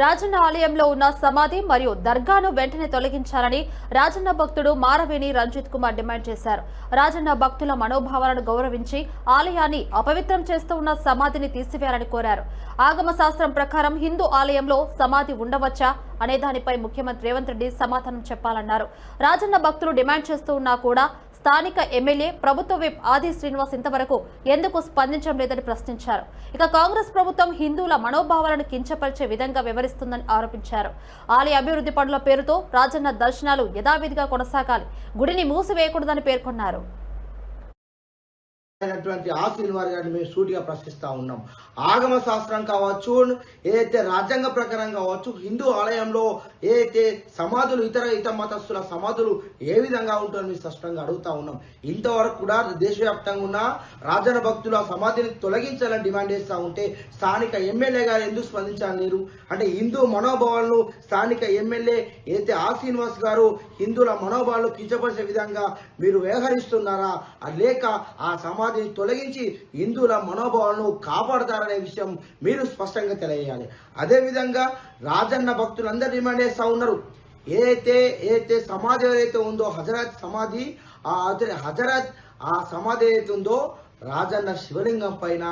రాజన్న ఆలయంలో ఉన్న సమాధి మరియు దర్గాను వెంటనే తొలగించాలని రాజన్న భక్తుడు మారవేణి రంజిత్ కుమార్ డిమాండ్ చేశారు. రాజన్న భక్తుల మనోభావాలను గౌరవించి ఆలయాన్ని అపవిత్రం చేస్తూ ఉన్న సమాధిని తీసివేయాలని కోరారు. ఆగమ శాస్త్రం ప్రకారం హిందూ ఆలయంలో సమాధి ఉండవచ్చా అనే దానిపై ముఖ్యమంత్రి రేవంత్ రెడ్డి సమాధానం చెప్పాలన్నారు. రాజన్న భక్తులు డిమాండ్ చేస్తూ ఉన్నా కూడా స్థానిక ఎమ్మెల్యే ప్రభుత్వ విప్ ఆది శ్రీనివాస్ ఇంతవరకు ఎందుకు స్పందించడం లేదని ప్రశ్నించారు. ఇక కాంగ్రెస్ ప్రభుత్వం హిందువుల మనోభావాలను కించపరిచే విధంగా వ్యవహరిస్తుందని ఆరోపించారు. ఆలయ అభివృద్ధి పనుల పేరుతో రాజన్న దర్శనాలు యథావిధిగా కొనసాగాలి. గుడిని మూసివేయకూడదని పేర్కొన్నారు. అయినటువంటి ఆ వారి గారిని మేము సూటిగా ప్రశ్నిస్తా ఉన్నాం. ఆగమ శాస్త్రం కావచ్చు ఏదైతే రాజ్యాంగ ప్రకారం కావచ్చు హిందూ ఆలయంలో ఏదైతే సమాధులు ఇతర ఇతర మతస్థుల సమాధులు ఏ విధంగా ఉంటుందో మేము స్పష్టంగా అడుగుతా ఉన్నాం. ఇంతవరకు కూడా దేశవ్యాప్తంగా ఉన్న రాజన భక్తుల సమాధిని తొలగించాలని డిమాండ్ చేస్తా ఉంటే స్థానిక ఎమ్మెల్యే గారు ఎందుకు స్పందించాలి లేరు అంటే హిందూ మనోభావాలను స్థానిక ఎమ్మెల్యే ఏదైతే ఆ శ్రీనివాస్ గారు హిందువుల మనోభావాలు కించపరిచే విధంగా మీరు వ్యవహరిస్తున్నారా? లేక ఆ సమా సమాధిని తొలగించి హిందువుల మనోభావాలను కాపాడతారనే విషయం మీరు స్పష్టంగా తెలియజేయాలి. అదేవిధంగా రాజన్న భక్తులందరూ డిమాండ్ చేస్తా ఉన్నారు. ఏదైతే ఏదైతే సమాధి ఏదైతే ఉందో హజరత్ సమాధి ఆ హజరత్ ఆ సమాధి ఏదైతే ఉందో రాజన్న శివలింగం పైన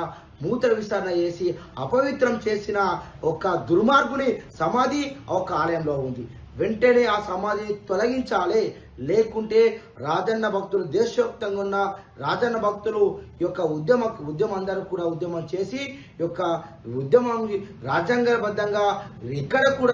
మూత్ర విచారణ చేసి అపవిత్రం చేసిన ఒక దుర్మార్గుని సమాధి ఒక ఆలయంలో ఉంది. వెంటనే ఆ సమాధిని తొలగించాలి. లేకుంటే రాజన్న భక్తులు దేశవ్యాప్తంగా ఉన్న రాజన్న భక్తులు యొక్క ఉద్యమ ఉద్యమం అందరూ కూడా ఉద్యమం చేసి యొక్క ఉద్యమం రాజ్యాంగబద్ధంగా ఎక్కడ కూడా